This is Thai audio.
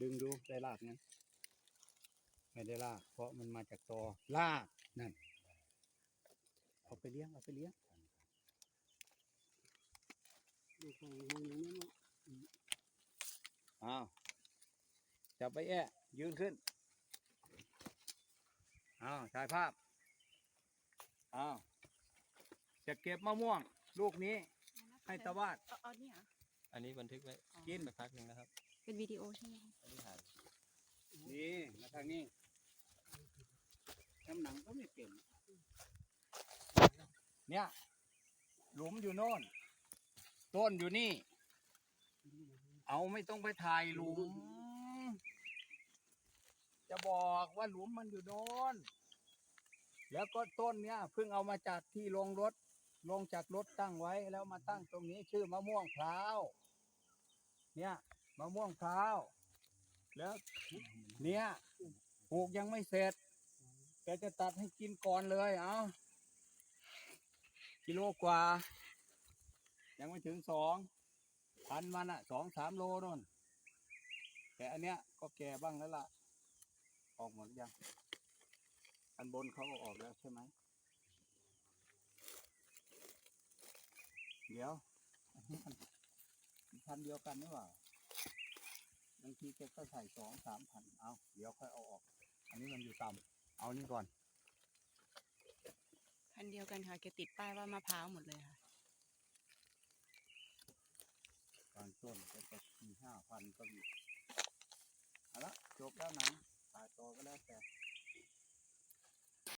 ดึงดูได้รากนั้นไม่ได้ราก เพราะมันมาจากตอรากนั่นเอาไปเลี้ยงเอาไปเลี้ยงดูของห้องนี้เนาะอ้าวจับไปแอะยืนขึ้นอ้าวถ่ายภาพอ้าวจะเก็บมะม่วง ลูกนี้ ให้ตะวาด เอาเอาเนี่ยเหรออันนี้บันทึกไว้กิน ไปพักหนึ่งนะครับ เป็นวิดีโอใช่ไหมคะอันนี้ถ่ายนี่มาทางนี้น้ำหนังก็ไม่เก่งเนี่ย หลุมอยู่โน่น ต้นอยู่นี่ เอาไม่ต้องไปถ่ายหลุม จะบอกว่าหลุมมันอยู่โน่น แล้วก็ต้นเนี้ยเพิ่งเอามาจากที่ลงรถ ลงจากรถตั้งไว้แล้วมาตั้งตรงนี้ชื่อมะม่วงพร้าว เนี่ย มะม่วงพร้าว แล้วเนี่ยปลูกยังไม่เสร็จแกจะตัดให้กินก่อนเลยเอากิโลกว่า ยังไม่ถึงสองพันมันอะสองสามโลนู่นแต่อันเนี้ยก็แก่บ้างแล้วล่ะ ออกหมดยังอันบนเขาก็ออกแล้วใช่ไหมเดี๋ยว พันเดียวกันหรือเปล่า บางทีแกก็ใส่สองสามพันเอาเดี๋ยวค่อยเอาออก อันนี้มันอยู่ต่ำเอานี่ก่อนพันเดียวกันค่ะแกติดป้ายว่ามะพร้าวหมดเลยค่ะบางต้นก็จะมีห้าพันก็มีเอาละจบแล้วหนังตายต่อก็แล้วแต่